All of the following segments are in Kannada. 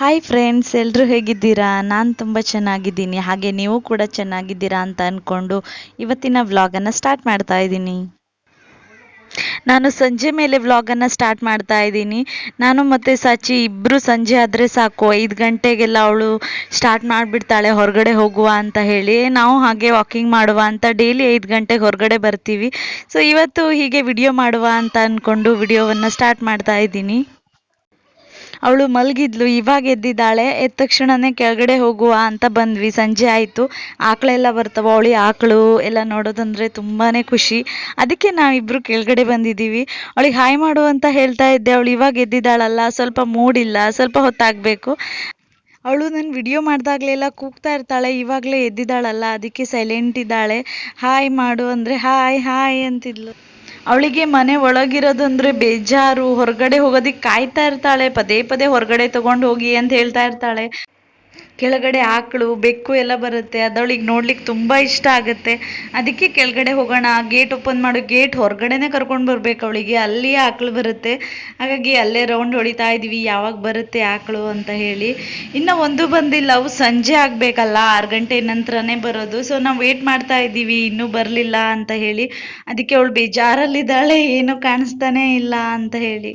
ಹಾಯ್ ಫ್ರೆಂಡ್ಸ್ ಎಲ್ಲರೂ ಹೇಗಿದ್ದೀರಾ? ನಾನು ತುಂಬ ಚೆನ್ನಾಗಿದ್ದೀನಿ. ಹಾಗೆ ನೀವು ಕೂಡ ಚೆನ್ನಾಗಿದ್ದೀರಾ ಅಂತ ಅಂದ್ಕೊಂಡು ಇವತ್ತಿನ ವ್ಲಾಗನ್ನು ಸ್ಟಾರ್ಟ್ ಮಾಡ್ತಾ ಇದ್ದೀನಿ. ನಾನು ಸಂಜೆ ಮೇಲೆ ವ್ಲಾಗನ್ನು ಸ್ಟಾರ್ಟ್ ಮಾಡ್ತಾ ಇದ್ದೀನಿ. ನಾನು ಮತ್ತು ಸಾಚಿ ಇಬ್ಬರು ಸಂಜೆ ಆದರೆ ಸಾಕು. ಐದು ಗಂಟೆಗೆಲ್ಲ ಅವಳು ಸ್ಟಾರ್ಟ್ ಮಾಡಿಬಿಡ್ತಾಳೆ, ಹೊರಗಡೆ ಹೋಗುವ ಅಂತ ಹೇಳಿ. ನಾವು ಹಾಗೆ ವಾಕಿಂಗ್ ಮಾಡುವ ಅಂತ ಡೈಲಿ ಐದು ಗಂಟೆಗೆ ಹೊರಗಡೆ ಬರ್ತೀವಿ. ಸೊ ಇವತ್ತು ಹೀಗೆ ವಿಡಿಯೋ ಮಾಡುವ ಅಂತ ಅಂದ್ಕೊಂಡು ವಿಡಿಯೋವನ್ನು ಸ್ಟಾರ್ಟ್ ಮಾಡ್ತಾ ಇದ್ದೀನಿ. ಅವಳು ಮಲಗಿದ್ಲು, ಇವಾಗ ಎದ್ದಿದ್ದಾಳೆ, ಎದ್ದ ತಕ್ಷಣನೇ ಕೆಳಗಡೆ ಹೋಗುವ ಅಂತ ಬಂದ್ವಿ. ಸಂಜೆ ಆಯಿತು, ಆಕಳೆಲ್ಲ ಬರ್ತಾವ, ಅವಳಿ ಆಕಳು ಎಲ್ಲ ನೋಡೋದಂದ್ರೆ ತುಂಬಾ ಖುಷಿ. ಅದಕ್ಕೆ ನಾವಿಬ್ಬರು ಕೆಳಗಡೆ ಬಂದಿದ್ದೀವಿ. ಅವಳಿಗೆ ಹಾಯ್ ಮಾಡು ಅಂತ ಹೇಳ್ತಾ ಇದ್ದೆ. ಅವಳು ಇವಾಗ ಎದ್ದಿದ್ದಾಳಲ್ಲ, ಸ್ವಲ್ಪ ಮೂಡಿಲ್ಲ, ಸ್ವಲ್ಪ ಹೊತ್ತಾಗಬೇಕು. ಅವಳು ನಾನು ವಿಡಿಯೋ ಮಾಡಿದಾಗಲೆಲ್ಲ ಕೂಗ್ತಾ ಇರ್ತಾಳೆ, ಇವಾಗಲೇ ಎದ್ದಿದ್ದಾಳಲ್ಲ, ಅದಕ್ಕೆ ಸೈಲೆಂಟ್ ಇದ್ದಾಳೆ. ಹಾಯ್ ಮಾಡು ಅಂದರೆ ಹಾಯ್ ಹಾಯ್ ಅಂತಿದ್ಲು. ಅವಳಿಗೆ ಮನೆ ಒಳಗಿರೋದಂದ್ರೆ ಬೇಜಾರು, ಹೊರಗಡೆ ಹೋಗೋದಿಕ್ ಕಾಯ್ತಾ ಇರ್ತಾಳೆ, ಪದೇ ಪದೇ ಹೊರಗಡೆ ತಗೊಂಡು ಹೋಗಿ ಅಂತ ಹೇಳ್ತಾ ಇರ್ತಾಳೆ. ಕೆಳಗಡೆ ಆಕಳು, ಬೆಕ್ಕು ಎಲ್ಲ ಬರುತ್ತೆ. ಅದವಳಿಗೆ ನೋಡ್ಲಿಕ್ಕೆ ತುಂಬ ಇಷ್ಟ ಆಗುತ್ತೆ. ಅದಕ್ಕೆ ಕೆಳಗಡೆ ಹೋಗೋಣ, ಗೇಟ್ ಓಪನ್ ಮಾಡೋ, ಗೇಟ್ ಹೊರಗಡೆನೆ ಕರ್ಕೊಂಡು ಬರಬೇಕು ಅವಳಿಗೆ. ಅಲ್ಲಿಯೇ ಆಕಳು ಬರುತ್ತೆ. ಹಾಗಾಗಿ ಅಲ್ಲೇ ರೌಂಡ್ ಹೊಡಿತಾ ಇದೀವಿ ಯಾವಾಗ ಬರುತ್ತೆ ಆಕಳು ಅಂತ ಹೇಳಿ. ಇನ್ನು ಒಂದು ಬಂದಿಲ್ಲ. ಅವು ಸಂಜೆ ಆಗಬೇಕಲ್ಲ. ಆರು ಗಂಟೆ ನಂತರನೇ ಬರೋದು. ಸೊ ನಾವು ವೇಟ್ ಮಾಡ್ತಾ ಇದ್ದೀವಿ. ಇನ್ನೂ ಬರಲಿಲ್ಲ ಅಂತ ಹೇಳಿ. ಅದಕ್ಕೆ ಅವಳು ಬೇಜಾರಲ್ಲಿದ್ದಾಳೆ. ಏನು ಕಾಣಿಸ್ತಾನೇ ಇಲ್ಲ ಅಂತ ಹೇಳಿ.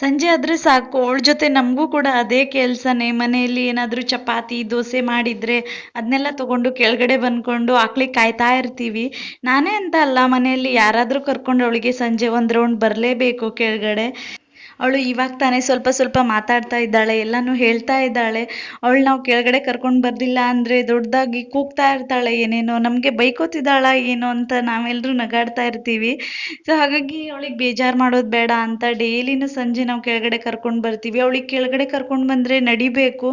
ಸಂಜೆ ಆದರೆ ಸಾಕು, ಅವಳ ಜೊತೆ ನಮಗೂ ಕೂಡ ಅದೇ ಕೆಲಸನೇ. ಮನೆಯಲ್ಲಿ ಏನಾದರೂ ಚಪಾತಿ, ದೋಸೆ ಮಾಡಿದರೆ ಅದನ್ನೆಲ್ಲ ತಗೊಂಡು ಕೆಳಗಡೆ ಬಂದ್ಕೊಂಡು ಆಕ್ಳಿಗೆ ಕಾಯ್ತಾ ಇರ್ತೀವಿ. ನಾನೇ ಅಂತ ಅಲ್ಲ, ಮನೆಯಲ್ಲಿ ಯಾರಾದರೂ ಕರ್ಕೊಂಡು ಅವಳಿಗೆ ಸಂಜೆ ಒಂದು ರೌಂಡ್ ಬರಲೇಬೇಕು ಕೆಳಗಡೆ. ಅವಳು ಇವಾಗ ತಾನೇ ಸ್ವಲ್ಪ ಸ್ವಲ್ಪ ಮಾತಾಡ್ತಾ ಇದ್ದಾಳೆ, ಎಲ್ಲನೂ ಹೇಳ್ತಾ ಇದ್ದಾಳೆ. ಅವಳು ನಾವು ಕೆಳಗಡೆ ಕರ್ಕೊಂಡು ಬರ್ದಿಲ್ಲ ಅಂದರೆ ದೊಡ್ಡದಾಗಿ ಕೂಗ್ತಾ ಇರ್ತಾಳೆ, ಏನೇನೋ ನಮಗೆ ಬೈಕೋತಿದ್ದಾಳ ಏನೋ ಅಂತ ನಾವೆಲ್ಲರೂ ನಗಾಡ್ತಾ ಇರ್ತೀವಿ. ಸೊ ಹಾಗಾಗಿ ಅವಳಿಗೆ ಬೇಜಾರು ಮಾಡೋದು ಬೇಡ ಅಂತ ಡೈಲಿನೂ ಸಂಜೆ ನಾವು ಕೆಳಗಡೆ ಕರ್ಕೊಂಡು ಬರ್ತೀವಿ. ಅವಳಿಗೆ ಕೆಳಗಡೆ ಕರ್ಕೊಂಡು ಬಂದರೆ ನಡಿಬೇಕು.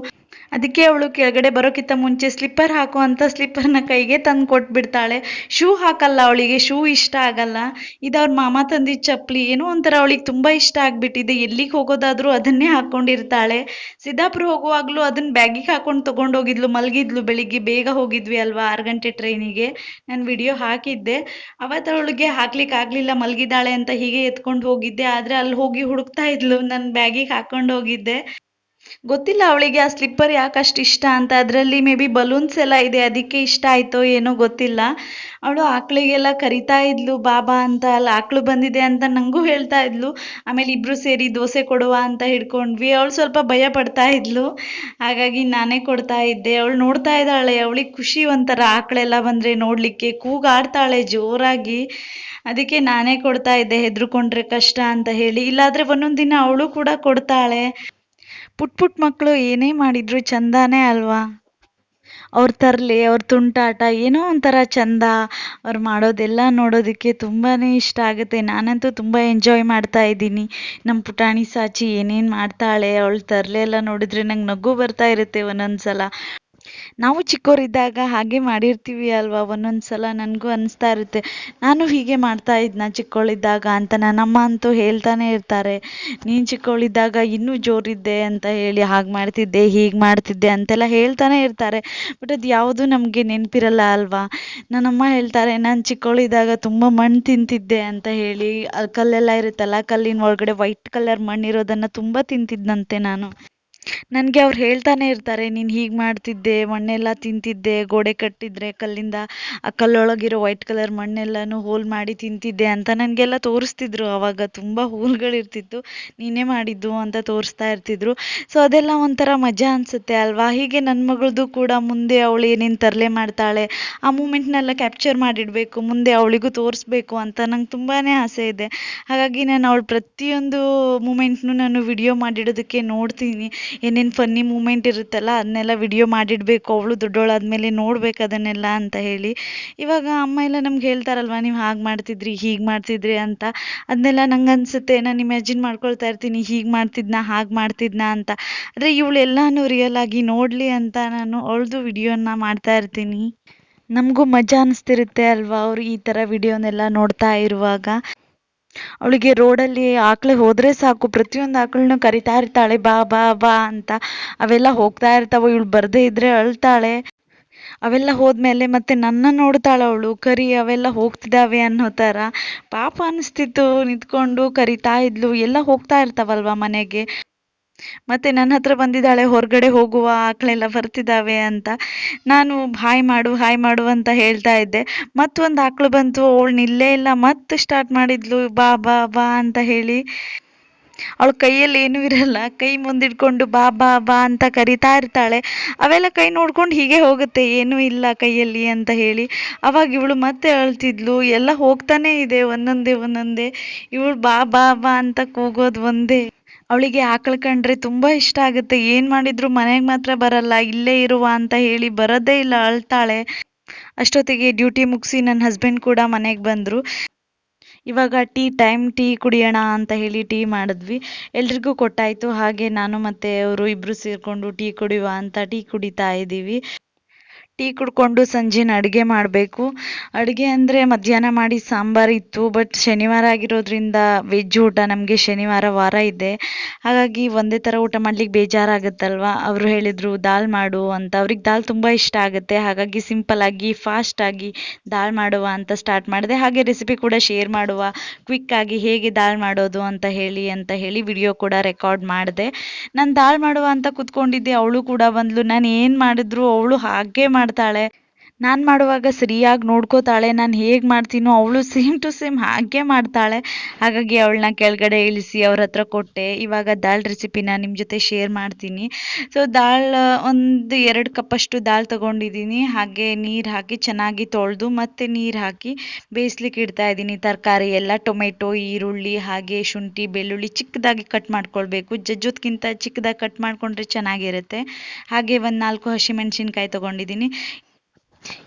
ಅದಕ್ಕೆ ಅವಳು ಕೆಳಗಡೆ ಬರೋಕ್ಕಿಂತ ಮುಂಚೆ ಸ್ಲಿಪ್ಪರ್ ಹಾಕು ಅಂತ ಸ್ಲಿಪ್ಪರ್ನ ಕೈಗೆ ತಂದು ಕೊಟ್ಬಿಡ್ತಾಳೆ. ಶೂ ಹಾಕಲ್ಲ ಅವಳಿಗೆ, ಶೂ ಇಷ್ಟ ಆಗಲ್ಲ. ಇದು ಅವ್ರ ಮಾಮ ತಂದಿದ್ದ ಚಪ್ಪಲಿ. ಏನೋ ಒಂಥರ ಅವಳಿಗೆ ತುಂಬ ಇಷ್ಟ ಆಗಿಬಿಟ್ಟಿದೆ. ಎಲ್ಲಿಗೆ ಹೋಗೋದಾದರೂ ಅದನ್ನೇ ಹಾಕ್ಕೊಂಡಿರ್ತಾಳೆ ಸಿದ್ದಾಪುರ ಹೋಗುವಾಗಲೂ ಅದನ್ನ ಬ್ಯಾಗಿಗೆ ಹಾಕೊಂಡು ತೊಗೊಂಡೋಗಿದ್ಲು, ಮಲಗಿದ್ಲು ಬೆಳಿಗ್ಗೆ. ಬೇಗ ಹೋಗಿದ್ವಿ ಅಲ್ವಾ, ಆರು ಗಂಟೆ ಟ್ರೈನಿಗೆ ನಾನು ವಿಡಿಯೋ ಹಾಕಿದ್ದೆ. ಅವತ್ತು ಅವಳಿಗೆ ಹಾಕ್ಲಿಕ್ಕೆ ಆಗಲಿಲ್ಲ, ಮಲಗಿದ್ದಾಳೆ ಅಂತ ಹೀಗೆ ಎತ್ಕೊಂಡು ಹೋಗಿದ್ದೆ. ಆದರೆ ಅಲ್ಲಿ ಹೋಗಿ ಹುಡುಕ್ತಾ ಇದ್ಲು. ನನ್ನ ಬ್ಯಾಗಿಗೆ ಹಾಕೊಂಡು ಹೋಗಿದ್ದೆ. ಗೊತ್ತಿಲ್ಲ ಅವಳಿಗೆ ಆ ಸ್ಲಿಪ್ಪರ್ ಯಾಕೆ ಅಷ್ಟು ಇಷ್ಟ ಅಂತ. ಅದರಲ್ಲಿ ಮೇ ಬಿ ಬಲೂನ್ಸ್ ಎಲ್ಲ ಇದೆ, ಅದಕ್ಕೆ ಇಷ್ಟ ಆಯಿತೋ ಏನೋ ಗೊತ್ತಿಲ್ಲ. ಅವಳು ಆಕಳಿಗೆಲ್ಲ ಕರಿತಾ ಇದ್ಲು, ಬಾಬಾ ಅಂತ ಅಲ್ಲಿ, ಆಕಳು ಬಂದಿದೆ ಅಂತ ನನಗೂ ಹೇಳ್ತಾ ಇದ್ಲು. ಆಮೇಲೆ ಇಬ್ಬರು ಸೇರಿ ದೋಸೆ ಕೊಡುವ ಅಂತ ಹಿಡ್ಕೊಂಡ್ವಿ. ಅವಳು ಸ್ವಲ್ಪ ಭಯ ಪಡ್ತಾ ಇದ್ಲು. ಹಾಗಾಗಿ ನಾನೇ ಕೊಡ್ತಾ ಇದ್ದೆ. ಅವಳು ನೋಡ್ತಾ ಇದ್ದಾಳೆ, ಅವಳಿಗೆ ಖುಷಿ ಒಂಥರ. ಆಕಳೆಲ್ಲ ಬಂದರೆ ನೋಡಲಿಕ್ಕೆ ಕೂಗಾಡ್ತಾಳೆ ಜೋರಾಗಿ. ಅದಕ್ಕೆ ನಾನೇ ಕೊಡ್ತಾ ಇದ್ದೆ, ಹೆದ್ರುಕೊಂಡ್ರೆ ಕಷ್ಟ ಅಂತ ಹೇಳಿ. ಇಲ್ಲಾದರೆ ಒಂದೊಂದು ದಿನ ಅವಳು ಕೂಡ ಕೊಡ್ತಾಳೆ. ಪುಟ್ ಪುಟ್ ಮಕ್ಕಳು ಏನೇ ಮಾಡಿದ್ರು ಚಂದಾನೇ ಅಲ್ವಾ? ಅವ್ರ ತರಲೆ, ಅವ್ರ ತುಂಟಾಟ, ಏನೋ ಒಂಥರ ಚಂದ ಅವ್ರು ಮಾಡೋದೆಲ್ಲ ನೋಡೋದಕ್ಕೆ ತುಂಬಾ ಇಷ್ಟ ಆಗುತ್ತೆ. ನಾನಂತೂ ತುಂಬ ಎಂಜಾಯ್ ಮಾಡ್ತಾ ಇದ್ದೀನಿ. ನಮ್ಮ ಪುಟಾಣಿ ಸಾಚಿ ಏನೇನು ಮಾಡ್ತಾಳೆ, ಅವಳ ತರಲೆ ಎಲ್ಲ ನೋಡಿದ್ರೆ ನಂಗೆ ನಗು ಬರ್ತಾ ಇರುತ್ತೆ ಒಂದೊಂದು ಸಲ ನಾವು ಚಿಕ್ಕವರಿದ್ದಾಗ ಹಾಗೆ ಮಾಡಿರ್ತೀವಿ ಅಲ್ವಾ? ಒಂದೊಂದು ಸಲ ನನಗೂ ಅನಿಸ್ತಾ ಇರುತ್ತೆ. ನಾನು ಹೀಗೆ ಮಾಡ್ತಾ ಇದ್ನ ಚಿಕ್ಕವಳಿದ್ದಾಗ ಅಂತ ನನ್ನಮ್ಮ ಅಂತೂ ಹೇಳ್ತಾನೆ ಇರ್ತಾರೆ. ನೀನು ಚಿಕ್ಕವಳಿದ್ದಾಗ ಇನ್ನೂ ಜೋರಿದ್ದೆ ಅಂತ ಹೇಳಿ ಹಾಗೆ ಮಾಡ್ತಿದ್ದೆ, ಹೀಗೆ ಮಾಡ್ತಿದ್ದೆ ಅಂತೆಲ್ಲ ಹೇಳ್ತಾನೆ ಇರ್ತಾರೆ. ಬಟ್ ಅದು ಯಾವುದು ನಮಗೆ ನೆನಪಿರಲ್ಲ ಅಲ್ವಾ? ನನ್ನಮ್ಮ ಹೇಳ್ತಾರೆ, ನಾನು ಚಿಕ್ಕವಳಿದ್ದಾಗ ತುಂಬ ಮಣ್ಣು ತಿಂತಿದ್ದೆ ಅಂತ ಹೇಳಿ. ಕಲ್ಲೆಲ್ಲ ಇರುತ್ತಲ್ಲ, ಕಲ್ಲಿನ ಒಳಗಡೆ ವೈಟ್ ಕಲರ್ ಮಣ್ಣಿರೋದನ್ನು ತುಂಬ ತಿಂತಿದ್ದಂತೆ ನಾನು. ನನಗೆ ಅವ್ರು ಹೇಳ್ತಾನೆ ಇರ್ತಾರೆ, ನೀನು ಹೀಗೆ ಮಾಡ್ತಿದ್ದೆ, ಮಣ್ಣೆಲ್ಲ ತಿಂತಿದ್ದೆ, ಗೋಡೆ ಕಟ್ಟಿದ್ರೆ ಕಲ್ಲಿಂದ ಆ ಕಲ್ಲೊಳಗಿರೋ ವೈಟ್ ಕಲರ್ ಮಣ್ಣೆಲ್ಲನೂ ಹೋಲ್ ಮಾಡಿ ತಿಂತಿದ್ದೆ ಅಂತ ನನಗೆಲ್ಲ ತೋರಿಸ್ತಿದ್ರು. ಆವಾಗ ತುಂಬ ಹೋಲ್ಗಳಿರ್ತಿತ್ತು. ನೀನೇ ಮಾಡಿದ್ದು ಅಂತ ತೋರಿಸ್ತಾ ಇರ್ತಿದ್ರು. ಸೊ ಅದೆಲ್ಲ ಒಂಥರ ಮಜಾ ಅನಿಸುತ್ತೆ ಅಲ್ವಾ? ಹೀಗೆ ನನ್ನ ಮಗಳದು ಕೂಡ ಮುಂದೆ ಅವಳು ಏನೇನು ತರಲೆ ಮಾಡ್ತಾಳೆ, ಆ ಮೂಮೆಂಟ್ನೆಲ್ಲ ಕ್ಯಾಪ್ಚರ್ ಮಾಡಿಡಬೇಕು, ಮುಂದೆ ಅವಳಿಗೂ ತೋರಿಸ್ಬೇಕು ಅಂತ ನಂಗೆ ತುಂಬಾ ಆಸೆ ಇದೆ. ಹಾಗಾಗಿ ನಾನು ಅವಳು ಪ್ರತಿಯೊಂದು ಮೂಮೆಂಟ್ನು ನಾನು ವಿಡಿಯೋ ಮಾಡಿಡೋದಕ್ಕೆ ನೋಡ್ತೀನಿ. ಏನೇನು ಫನ್ನಿ ಮೂಮೆಂಟ್ ಇರುತ್ತಲ್ಲ, ಅದನ್ನೆಲ್ಲ ವಿಡಿಯೋ ಮಾಡಿಡಬೇಕು, ಅವಳು ದೊಡ್ಡವಳಾದ್ಮೇಲೆ ನೋಡ್ಬೇಕು ಅದನ್ನೆಲ್ಲ ಅಂತ ಹೇಳಿ. ಇವಾಗ ಅಮ್ಮ ಎಲ್ಲ ನಮ್ಗೆ ಹೇಳ್ತಾರಲ್ವ, ನೀವು ಹಾಗೆ ಮಾಡ್ತಿದ್ರಿ, ಹೀಗೆ ಮಾಡ್ತಿದ್ರಿ ಅಂತ. ಅದನ್ನೆಲ್ಲ ನಂಗೆ ಅನಿಸುತ್ತೆ, ನಾನು ಇಮ್ಯಾಜಿನ್ ಮಾಡ್ಕೊಳ್ತಾ ಇರ್ತೀನಿ, ಹೀಗೆ ಮಾಡ್ತಿದ್ನ, ಹಾಗೆ ಮಾಡ್ತಿದ್ನ ಅಂತ. ಆದರೆ ಇವಳೆಲ್ಲಾನು ರಿಯಲ್ ಆಗಿ ನೋಡಲಿ ಅಂತ ನಾನು ಅವಳದು ವಿಡಿಯೋನ ಮಾಡ್ತಾ ಇರ್ತೀನಿ. ನಮಗೂ ಮಜಾ ಅನಿಸ್ತಿರುತ್ತೆ ಅಲ್ವಾ, ಅವ್ರು ಈ ಥರ ವಿಡಿಯೋನೆಲ್ಲ ನೋಡ್ತಾ ಇರುವಾಗ. ಅವಳಿಗೆ ರೋಡಲ್ಲಿ ಆಕಳು ಹೋದ್ರೆ ಸಾಕು, ಪ್ರತಿಯೊಂದು ಆಕಳನ್ನು ಕರಿತಾ ಇರ್ತಾಳೆ, ಬಾ ಬಾ ಬಾ ಅಂತ. ಅವೆಲ್ಲ ಹೋಗ್ತಾ ಇರ್ತಾವೆ, ಇವಳು ಬರದೇ ಇದ್ರೆ ಅಳ್ತಾಳೆ. ಅವೆಲ್ಲ ಹೋದ್ಮೇಲೆ ಮತ್ತೆ ನನ್ನ ನೋಡ್ತಾಳೆ ಅವಳು, ಕರಿ, ಅವೆಲ್ಲ ಹೋಗ್ತಿದ್ದಾವೆ ಅನ್ನೋ ಥರ. ಪಾಪ ಅನಿಸ್ತಿತ್ತು, ನಿಂತ್ಕೊಂಡು ಕರಿತಾ ಇದ್ಲು, ಎಲ್ಲ ಹೋಗ್ತಾ ಇರ್ತಾವಲ್ವಾ ಮನೆಗೆ. ಮತ್ತೆ ನನ್ನ ಹತ್ರ ಬಂದಿದ್ದಾಳೆ, ಹೊರಗಡೆ ಹೋಗುವ ಆಕಳೆಲ್ಲ ಬರ್ತಿದ್ದಾವೆ ಅಂತ. ನಾನು ಹಾಯ್ ಮಾಡು ಹಾಯ್ ಮಾಡು ಅಂತ ಹೇಳ್ತಾ ಇದ್ದೆ. ಮತ್ತೊಂದು ಆಕಳು ಬಂತು ಅವಳು ನಿಲ್ಲೇ ಇಲ್ಲ, ಮತ್ತೆ ಸ್ಟಾರ್ಟ್ ಮಾಡಿದ್ಲು, ಬಾ ಬಾ ಬಾ ಅಂತ ಹೇಳಿ. ಅವಳ ಕೈಯಲ್ಲಿ ಏನೂ ಇರಲ್ಲ, ಕೈ ಮುಂದಿಡ್ಕೊಂಡು ಬಾ ಬಾ ಬಾ ಅಂತ ಕರಿತಾ ಇರ್ತಾಳೆ. ಅವೆಲ್ಲ ಕೈ ನೋಡ್ಕೊಂಡು ಹೀಗೆ ಹೋಗುತ್ತೆ, ಏನೂ ಇಲ್ಲ ಕೈಯಲ್ಲಿ ಅಂತ ಹೇಳಿ. ಅವಾಗ ಇವಳು ಮತ್ತೆ ಅಳ್ತಿದ್ಲು, ಎಲ್ಲ ಹೋಗ್ತಾನೆ ಇದೆ ಒಂದೊಂದೇ ಒಂದೊಂದೇ. ಇವಳು ಬಾ ಬಾ ಬಾ ಅಂತ ಕೂಗೋದು ಒಂದೇ. ಅವಳಿಗೆ ಆಕಳ ಕಂಡ್ರೆ ತುಂಬಾ ಇಷ್ಟ ಆಗುತ್ತೆ. ಏನ್ ಮಾಡಿದ್ರು ಮನೆಗೆ ಮಾತ್ರ ಬರಲ್ಲ, ಇಲ್ಲೇ ಇರುವ ಅಂತ ಹೇಳಿ ಬರೋದೇ ಇಲ್ಲ, ಅಳ್ತಾಳೆ. ಅಷ್ಟೊತ್ತಿಗೆ ಡ್ಯೂಟಿ ಮುಗಿಸಿ ನನ್ನ ಹಸ್ಬೆಂಡ್ ಕೂಡ ಮನೆಗೆ ಬಂದ್ರು. ಇವಾಗ ಟೀ ಟೈಮ್, ಟೀ ಕುಡಿಯೋಣ ಅಂತ ಹೇಳಿ ಟೀ ಮಾಡಿದ್ವಿ. ಎಲ್ರಿಗೂ ಕೊಟ್ಟಾಯಿತು. ಹಾಗೆ ನಾನು ಮತ್ತೆ ಅವರು ಇಬ್ರು ಸೇರಿಕೊಂಡು ಟೀ ಕುಡಿಯುವ ಅಂತ ಟೀ ಕುಡಿತಾ ಇದ್ದೀವಿ. ಟೀ ಕುಡ್ಕೊಂಡು ಸಂಜೆನ ಅಡುಗೆ ಮಾಡಬೇಕು. ಅಡುಗೆ ಅಂದರೆ ಮಧ್ಯಾಹ್ನ ಮಾಡಿ ಸಾಂಬಾರು ಇತ್ತು ಬಟ್ ಶನಿವಾರ ಆಗಿರೋದ್ರಿಂದ ವೆಜ್ ಊಟ ನಮಗೆ ಶನಿವಾರ ವಾರ ಇದೆ. ಹಾಗಾಗಿ ಒಂದೇ ಥರ ಊಟ ಮಾಡ್ಲಿಕ್ಕೆ ಬೇಜಾರಾಗುತ್ತಲ್ವ? ಅವರು ಹೇಳಿದರು, ದಾಲ್ ಮಾಡು ಅಂತ. ಅವ್ರಿಗೆ ದಾಲ್ ತುಂಬ ಇಷ್ಟ ಆಗುತ್ತೆ. ಹಾಗಾಗಿ ಸಿಂಪಲ್ಲಾಗಿ ಫಾಸ್ಟಾಗಿ ದಾಲ್ ಮಾಡುವ ಅಂತ ಸ್ಟಾರ್ಟ್ ಮಾಡಿದೆ. ಹಾಗೆ ರೆಸಿಪಿ ಕೂಡ ಶೇರ್ ಮಾಡುವ. ಕ್ವಿಕ್ಕಾಗಿ ಹೇಗೆ ದಾಲ್ ಮಾಡೋದು ಅಂತ ಹೇಳಿ ಅಂತ ಹೇಳಿ ವಿಡಿಯೋ ಕೂಡ ರೆಕಾರ್ಡ್ ಮಾಡಿದೆ. ನಾನು ದಾಲ್ ಮಾಡುವ ಅಂತ ಕೂತ್ಕೊಂಡಿದ್ದೆ, ಅವಳು ಕೂಡ ಬಂದ್ಲು. ನಾನು ಏನು ಮಾಡಿದ್ರು ಅವಳು ಹಾಗೆ ಮಾಡ್ತಾಳೆ ನಾನು ಮಾಡುವಾಗ ಸರಿಯಾಗಿ ನೋಡ್ಕೋತಾಳೆ, ನಾನು ಹೇಗೆ ಮಾಡ್ತೀನೋ ಅವಳು ಸೇಮ್ ಟು ಸೇಮ್ ಹಾಗೆ ಮಾಡ್ತಾಳೆ. ಹಾಗಾಗಿ ಅವಳನ್ನ ಕೆಳಗಡೆ ಇಳಿಸಿ ಅವ್ರ ಹತ್ರ ಕೊಟ್ಟೆ. ಇವಾಗ ದಾಲ್ ರೆಸಿಪಿನ ನಿಮ್ಮ ಜೊತೆ ಶೇರ್ ಮಾಡ್ತೀನಿ. ಸೊ ದಾಲ್ ಒಂದು ಎರಡು ಕಪ್ಪಷ್ಟು ದಾಲ್ ತೊಗೊಂಡಿದ್ದೀನಿ ಹಾಗೆ ನೀರು ಹಾಕಿ ಚೆನ್ನಾಗಿ ತೊಳೆದು ಮತ್ತೆ ನೀರು ಹಾಕಿ ಬೇಯಿಸ್ಲಿಕ್ಕೆ ಇಡ್ತಾ ಇದ್ದೀನಿ ತರಕಾರಿ ಎಲ್ಲ, ಟೊಮೆಟೊ, ಈರುಳ್ಳಿ, ಹಾಗೆ ಶುಂಠಿ, ಬೆಳ್ಳುಳ್ಳಿ ಚಿಕ್ಕದಾಗಿ ಕಟ್ ಮಾಡ್ಕೊಳ್ಬೇಕು. ಜಜ್ಜೋದ್ಕಿಂತ ಚಿಕ್ಕದಾಗಿ ಕಟ್ ಮಾಡಿಕೊಂಡ್ರೆ ಚೆನ್ನಾಗಿರುತ್ತೆ. ಹಾಗೆ ಒಂದು ನಾಲ್ಕು ಹಸಿಮೆಣಸಿನ್ಕಾಯಿ ತೊಗೊಂಡಿದ್ದೀನಿ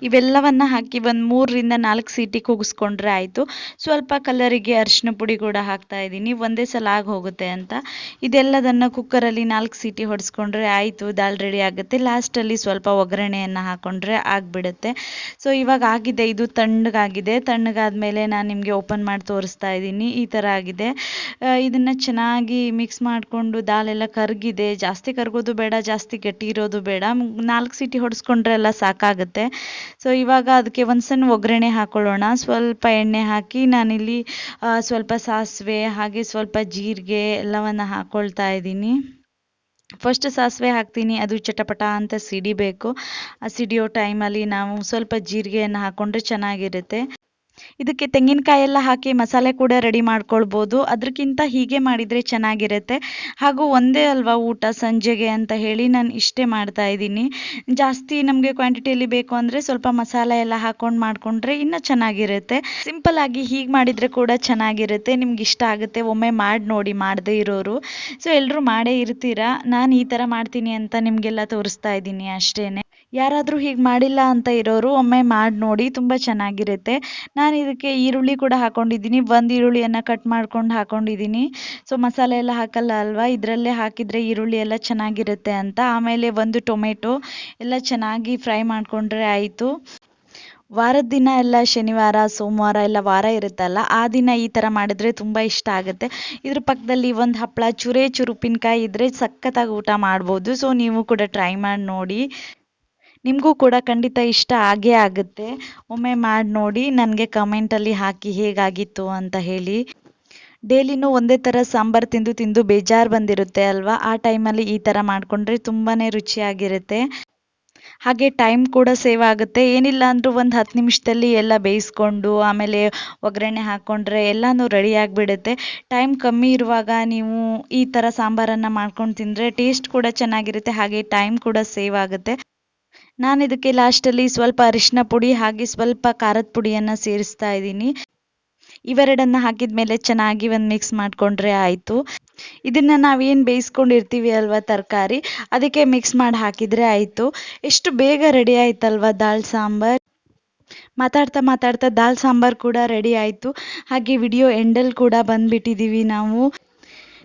ಇವೆಲ್ಲವನ್ನ ಹಾಕಿ ಒಂದು ಮೂರರಿಂದ ನಾಲ್ಕು ಸೀಟಿ ಕೂಗಿಸ್ಕೊಂಡ್ರೆ ಆಯಿತು. ಸ್ವಲ್ಪ ಕಲರಿಗೆ ಅರಿಶಿನ ಪುಡಿ ಕೂಡ ಹಾಕ್ತಾ ಇದ್ದೀನಿ. ಒಂದೇ ಸಲ ಆಗಿ ಹೋಗುತ್ತೆ ಅಂತ. ಇದೆಲ್ಲದನ್ನು ಕುಕ್ಕರಲ್ಲಿ ನಾಲ್ಕು ಸೀಟಿ ಹೊಡೆಸ್ಕೊಂಡ್ರೆ ಆಯಿತು, ದಾಲ್ ರೆಡಿ ಆಗುತ್ತೆ. ಲಾಸ್ಟಲ್ಲಿ ಸ್ವಲ್ಪ ಒಗ್ಗರಣೆಯನ್ನು ಹಾಕ್ಕೊಂಡ್ರೆ ಆಗಿಬಿಡುತ್ತೆ. ಸೊ ಇವಾಗ ಆಗಿದೆ, ಇದು ತಣ್ಣಗಾಗಿದೆ. ತಣ್ಣಗಾದ್ಮೇಲೆ ನಾನು ನಿಮಗೆ ಓಪನ್ ಮಾಡಿ ತೋರಿಸ್ತಾ ಇದ್ದೀನಿ. ಈ ಥರ ಆಗಿದೆ. ಇದನ್ನು ಚೆನ್ನಾಗಿ ಮಿಕ್ಸ್ ಮಾಡಿಕೊಂಡು ಎಲ್ಲ ಕರಗಿದೆ. ಜಾಸ್ತಿ ಕರಗೋದು ಬೇಡ, ಜಾಸ್ತಿ ಗಟ್ಟಿ ಇರೋದು ಬೇಡ. ನಾಲ್ಕು ಸೀಟಿ ಹೊಡೆಸ್ಕೊಂಡ್ರೆ ಎಲ್ಲ ಸಾಕಾಗುತ್ತೆ. ಸೊ ಇವಾಗ ಅದಕ್ಕೆ ಒಂದು ಸಣ್ಣ ಒಗ್ಗರಣೆ ಹಾಕೊಳ್ಳೋಣ. ಸ್ವಲ್ಪ ಎಣ್ಣೆ ಹಾಕಿ ನಾನಿಲ್ಲಿ ಸ್ವಲ್ಪ ಸಾಸಿವೆ ಹಾಗೆ ಸ್ವಲ್ಪ ಜೀರಿಗೆ ಎಲ್ಲವನ್ನು ಹಾಕ್ಕೊಳ್ತಾ ಇದ್ದೀನಿ. ಫಸ್ಟ್ ಸಾಸಿವೆ ಹಾಕ್ತೀನಿ. ಅದು ಚಟಪಟ ಅಂತ ಸಿಡಿಬೇಕು. ಆ, ಸಿಡಿಯೋ ಟೈಮಲ್ಲಿ ನಾವು ಸ್ವಲ್ಪ ಜೀರಿಗೆಯನ್ನು ಹಾಕ್ಕೊಂಡ್ರೆ ಚೆನ್ನಾಗಿರುತ್ತೆ. ಇದಕ್ಕೆ ತೆಂಗಿನಕಾಯಿ ಎಲ್ಲ ಹಾಕಿ ಮಸಾಲೆ ಕೂಡ ರೆಡಿ ಮಾಡ್ಕೊಳ್ಬೋದು. ಅದಕ್ಕಿಂತ ಹೀಗೆ ಮಾಡಿದರೆ ಚೆನ್ನಾಗಿರುತ್ತೆ. ಹಾಗೂ ಒಂದೇ ಅಲ್ವಾ ಊಟ ಸಂಜೆಗೆ ಅಂತ ಹೇಳಿ ನಾನು ಇಷ್ಟೇ ಮಾಡ್ತಾ ಇದ್ದೀನಿ. ಜಾಸ್ತಿ ನಮಗೆ ಕ್ವಾಂಟಿಟಿಯಲ್ಲಿ ಬೇಕು ಅಂದರೆ ಸ್ವಲ್ಪ ಮಸಾಲೆ ಎಲ್ಲ ಹಾಕೊಂಡು ಮಾಡಿಕೊಂಡ್ರೆ ಇನ್ನೂ ಚೆನ್ನಾಗಿರುತ್ತೆ. ಸಿಂಪಲ್ ಆಗಿ ಹೀಗೆ ಮಾಡಿದರೆ ಕೂಡ ಚೆನ್ನಾಗಿರುತ್ತೆ. ನಿಮ್ಗೆ ಇಷ್ಟ ಆಗುತ್ತೆ, ಒಮ್ಮೆ ಮಾಡಿ ನೋಡಿ ಮಾಡದೇ ಇರೋರು. ಸೊ ಎಲ್ಲರೂ ಮಾಡೇ ಇರ್ತೀರಾ? ನಾನು ಈ ಥರ ಮಾಡ್ತೀನಿ ಅಂತ ನಿಮಗೆಲ್ಲ ತೋರಿಸ್ತಾ ಇದ್ದೀನಿ ಅಷ್ಟೇನೆ. ಯಾರಾದರೂ ಹೀಗೆ ಮಾಡಿಲ್ಲ ಅಂತ ಇರೋರು ಒಮ್ಮೆ ಮಾಡಿ ನೋಡಿ, ತುಂಬ ಚೆನ್ನಾಗಿರುತ್ತೆ. ನಾನು ಇದಕ್ಕೆ ಈರುಳ್ಳಿ ಕೂಡ ಹಾಕೊಂಡಿದ್ದೀನಿ. ಒಂದು ಈರುಳ್ಳಿಯನ್ನು ಕಟ್ ಮಾಡ್ಕೊಂಡು ಹಾಕ್ಕೊಂಡಿದ್ದೀನಿ ಸೊ ಮಸಾಲೆ ಎಲ್ಲ ಹಾಕಲ್ಲ ಅಲ್ವಾ? ಇದರಲ್ಲೇ ಹಾಕಿದರೆ ಈರುಳ್ಳಿ ಎಲ್ಲ ಚೆನ್ನಾಗಿರುತ್ತೆ ಅಂತ. ಆಮೇಲೆ ಒಂದು ಟೊಮೆಟೊ ಎಲ್ಲ ಚೆನ್ನಾಗಿ ಫ್ರೈ ಮಾಡಿಕೊಂಡ್ರೆ ಆಯಿತು. ವಾರದ ದಿನ ಎಲ್ಲ ಶನಿವಾರ, ಸೋಮವಾರ ಎಲ್ಲ ವಾರ ಇರುತ್ತಲ್ಲ, ಆ ದಿನ ಈ ಥರ ಮಾಡಿದ್ರೆ ತುಂಬ ಇಷ್ಟ ಆಗುತ್ತೆ. ಇದ್ರ ಪಕ್ಕದಲ್ಲಿ ಒಂದು ಹಪ್ಪಳ ಚೂರೇ ಚೂರು ಉಪ್ಪಿನಕಾಯಿ ಇದ್ದರೆ ಸಖತ್ತಾಗಿ ಊಟ ಮಾಡ್ಬೋದು. ಸೊ ನೀವು ಕೂಡ ಟ್ರೈ ಮಾಡಿ ನೋಡಿ. ನಿಮಗೂ ಕೂಡ ಖಂಡಿತ ಇಷ್ಟ ಆಗೇ ಆಗುತ್ತೆ. ಒಮ್ಮೆ ಮಾಡಿ ನೋಡಿ, ನನಗೆ ಕಮೆಂಟಲ್ಲಿ ಹಾಕಿ ಹೇಗಾಗಿತ್ತು ಅಂತ ಹೇಳಿ. ಡೈಲಿನೂ ಒಂದೇ ಥರ ಸಾಂಬಾರು ತಿಂದು ತಿಂದು ಬೇಜಾರು ಬಂದಿರುತ್ತೆ ಅಲ್ವಾ? ಆ ಟೈಮಲ್ಲಿ ಈ ಥರ ಮಾಡಿಕೊಂಡ್ರೆ ತುಂಬಾ ರುಚಿಯಾಗಿರುತ್ತೆ. ಹಾಗೆ ಟೈಮ್ ಕೂಡ ಸೇವ್ ಆಗುತ್ತೆ. ಏನಿಲ್ಲ ಅಂದರೂ ಒಂದು ಹತ್ತು ನಿಮಿಷದಲ್ಲಿ ಎಲ್ಲ ಬೇಯಿಸ್ಕೊಂಡು, ಆಮೇಲೆ ಒಗ್ಗರಣೆ ಹಾಕ್ಕೊಂಡ್ರೆ ಎಲ್ಲನೂ ರೆಡಿ ಆಗಿಬಿಡುತ್ತೆ. ಟೈಮ್ ಕಮ್ಮಿ ಇರುವಾಗ ನೀವು ಈ ಥರ ಸಾಂಬಾರನ್ನು ಮಾಡ್ಕೊಂಡು ತಿಂದರೆ ಟೇಸ್ಟ್ ಕೂಡ ಚೆನ್ನಾಗಿರುತ್ತೆ, ಹಾಗೆ ಟೈಮ್ ಕೂಡ ಸೇವ್ ಆಗುತ್ತೆ. ನಾನು ಇದಕ್ಕೆ ಲಾಸ್ಟಲ್ಲಿ ಸ್ವಲ್ಪ ಅರಿಶಿನ ಪುಡಿ ಹಾಗೆ ಸ್ವಲ್ಪ ಖಾರದ ಪುಡಿಯನ್ನು ಸೇರಿಸ್ತಾ ಇದ್ದೀನಿ. ಇವೆರಡನ್ನ ಹಾಕಿದ ಮೇಲೆ ಚೆನ್ನಾಗಿ ಒಂದು ಮಿಕ್ಸ್ ಮಾಡಿಕೊಂಡ್ರೆ ಆಯಿತು. ಇದನ್ನು ನಾವೇನು ಬೇಯಿಸ್ಕೊಂಡಿರ್ತೀವಿ ಅಲ್ವಾ ತರಕಾರಿ, ಅದಕ್ಕೆ ಮಿಕ್ಸ್ ಮಾಡಿ ಹಾಕಿದರೆ ಆಯಿತು. ಎಷ್ಟು ಬೇಗ ರೆಡಿ ಆಯ್ತಲ್ವಾ ದಾಲ್ ಸಾಂಬಾರ್? ಮಾತಾಡ್ತಾ ಮಾತಾಡ್ತಾ ದಾಲ್ ಸಾಂಬಾರ್ ಕೂಡ ರೆಡಿ ಆಯಿತು. ಹಾಗೆ ವಿಡಿಯೋ ಎಂಡಲ್ಲಿ ಕೂಡ ಬಂದುಬಿಟ್ಟಿದ್ದೀವಿ ನಾವು.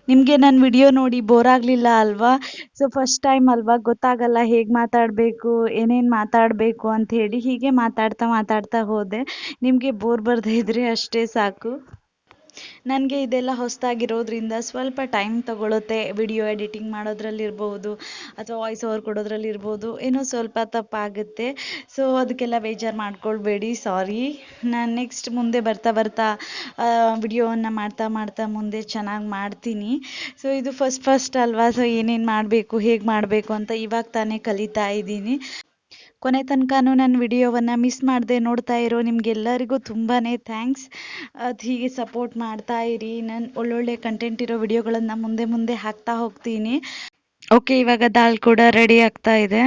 ನಿಮಗೆ ನನ್ನ ವಿಡಿಯೋ ನೋಡಿ ಬೋರ್ ಆಗಲಿಲ್ಲ ಅಲ್ವಾ? ಸೊ ಫಸ್ಟ್ ಟೈಮ್ ಅಲ್ವಾ? ಗೊತ್ತಾಗಲ್ಲ ಹೇಗೆ ಮಾತಾಡಬೇಕು, ಏನೇನು ಮಾತಾಡಬೇಕು ಅಂತ ಹೇಳಿ ಹೀಗೆ ಮಾತಾಡ್ತಾ ಮಾತಾಡ್ತಾ ಹೋದೆ. ನಿಮಗೆ ಬೋರ್ ಬರದೇ ಇದ್ದರೆ ಅಷ್ಟೇ ಸಾಕು. ನನಗೆ ಇದೆಲ್ಲ ಹೊಸದಾಗಿರೋದ್ರಿಂದ ಸ್ವಲ್ಪ ಟೈಮ್ ತಗೊಳುತ್ತೆ ವಿಡಿಯೋ ಎಡಿಟಿಂಗ್ ಮಾಡೋದ್ರಲ್ಲಿರ್ಬೋದು, ಅಥವಾ ವಾಯ್ಸ್ ಓವರ್ ಕೊಡೋದ್ರಲ್ಲಿರ್ಬೋದು ಏನೋ ಸ್ವಲ್ಪ ತಪ್ಪಾಗುತ್ತೆ. ಸೊ ಅದಕ್ಕೆಲ್ಲ ಬೇಜಾರು ಮಾಡ್ಕೊಳ್ಬೇಡಿ ಸಾರಿ ನಾನು ನೆಕ್ಸ್ಟ್ ಮುಂದೆ ಬರ್ತಾ ಬರ್ತಾ ವಿಡಿಯೋವನ್ನು ಮಾಡ್ತಾ ಮಾಡ್ತಾ ಮುಂದೆ ಚೆನ್ನಾಗಿ ಮಾಡ್ತೀನಿ. ಸೊ ಇದು ಫಸ್ಟ್ ಫಸ್ಟ್ ಅಲ್ವಾ? ಸೊ ಏನೇನು ಮಾಡಬೇಕು, ಹೇಗೆ ಮಾಡಬೇಕು ಅಂತ ಇವಾಗ ತಾನೇ ಕಲಿತಾ ಇದ್ದೀನಿ. ಕೊನೆ ತನಕನೂ ನನ್ನ ವಿಡಿಯೋವನ್ನು ಮಿಸ್ ಮಾಡದೆ ನೋಡ್ತಾ ಇರೋ ನಿಮಗೆಲ್ಲರಿಗೂ ತುಂಬಾ ಥ್ಯಾಂಕ್ಸ್. ಅದು ಹೀಗೆ ಸಪೋರ್ಟ್ ಮಾಡ್ತಾ ಇರಿ. ನಾನು ಒಳ್ಳೊಳ್ಳೆ ಕಂಟೆಂಟ್ ಇರೋ ವಿಡಿಯೋಗಳನ್ನು ಮುಂದೆ ಮುಂದೆ ಹಾಕ್ತಾ ಹೋಗ್ತೀನಿ. ಓಕೆ ಇವಾಗ ದಾಲ್ ಕೂಡ ರೆಡಿ ಆಗ್ತಾ ಇದೆ.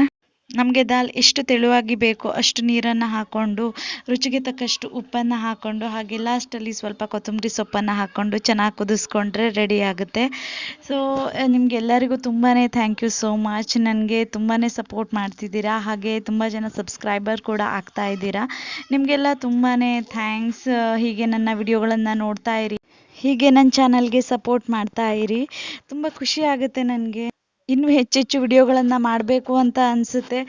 ನಮಗೆ ದಾಲ್ ಎಷ್ಟು ತೆಳುವಾಗಿ ಬೇಕೋ ಅಷ್ಟು ನೀರನ್ನು ಹಾಕ್ಕೊಂಡು ರುಚಿಗೆ ತಕ್ಕಷ್ಟು ಉಪ್ಪನ್ನು ಹಾಕ್ಕೊಂಡು ಹಾಗೆ ಲಾಸ್ಟಲ್ಲಿ ಸ್ವಲ್ಪ ಕೊತ್ತಂಬರಿ ಸೊಪ್ಪನ್ನು ಹಾಕ್ಕೊಂಡು ಚೆನ್ನಾಗಿ ಕುದಿಸ್ಕೊಂಡ್ರೆ ರೆಡಿ ಆಗುತ್ತೆ. ಸೊ ನಿಮಗೆಲ್ಲರಿಗೂ ತುಂಬಾ ಥ್ಯಾಂಕ್ ಯು ಸೋ ಮಚ್ ನನಗೆ ತುಂಬಾ ಸಪೋರ್ಟ್ ಮಾಡ್ತಿದ್ದೀರಾ, ಹಾಗೆ ತುಂಬ ಜನ ಸಬ್ಸ್ಕ್ರೈಬರ್ ಕೂಡ ಆಗ್ತಾ ಇದ್ದೀರಾ. ನಿಮಗೆಲ್ಲ ತುಂಬಾ ಥ್ಯಾಂಕ್ಸ್ ಹೀಗೆ ನನ್ನ ವಿಡಿಯೋಗಳನ್ನು ನೋಡ್ತಾ ಇರಿ, ಹೀಗೆ ನನ್ನ ಚಾನಲ್ಗೆ ಸಪೋರ್ಟ್ ಮಾಡ್ತಾ ಇರಿ. ತುಂಬ ಖುಷಿ ಆಗುತ್ತೆ ನನಗೆ. ಇನ್ನೂ ಹೆಚ್ಚೆಚ್ಚು ವಿಡಿಯೋಗಳನ್ನು ಮಾಡಬೇಕು ಅಂತ ಅನಿಸುತ್ತೆ.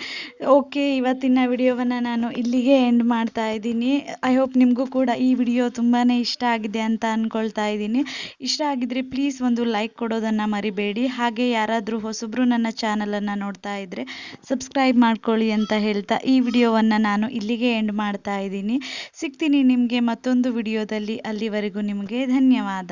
ಓಕೆ ಇವತ್ತಿನ ವಿಡಿಯೋವನ್ನು ನಾನು ಇಲ್ಲಿಗೆ ಎಂಡ್ ಮಾಡ್ತಾ ಇದ್ದೀನಿ. ಐ ಹೋಪ್ ನಿಮಗೂ ಕೂಡ ಈ ವಿಡಿಯೋ ತುಂಬಾ ಇಷ್ಟ ಆಗಿದೆ ಅಂತ ಅಂದ್ಕೊಳ್ತಾ ಇದ್ದೀನಿ. ಇಷ್ಟ ಆಗಿದ್ರೆ ಪ್ಲೀಸ್ ಒಂದು ಲೈಕ್ ಕೊಡೋದನ್ನು ಮರಿಬೇಡಿ. ಹಾಗೆ ಯಾರಾದರೂ ಹೊಸಬ್ರು ನನ್ನ ಚಾನಲನ್ನು ನೋಡ್ತಾ ಇದ್ದರೆ ಸಬ್ಸ್ಕ್ರೈಬ್ ಮಾಡ್ಕೊಳ್ಳಿ ಅಂತ ಹೇಳ್ತಾ ಈ ವಿಡಿಯೋವನ್ನು ನಾನು ಇಲ್ಲಿಗೆ ಎಂಡ್ ಮಾಡ್ತಾ ಇದ್ದೀನಿ. ಸಿಗ್ತೀನಿ ನಿಮಗೆ ಮತ್ತೊಂದು ವಿಡಿಯೋದಲ್ಲಿ. ಅಲ್ಲಿವರೆಗೂ ನಿಮಗೆ ಧನ್ಯವಾದ.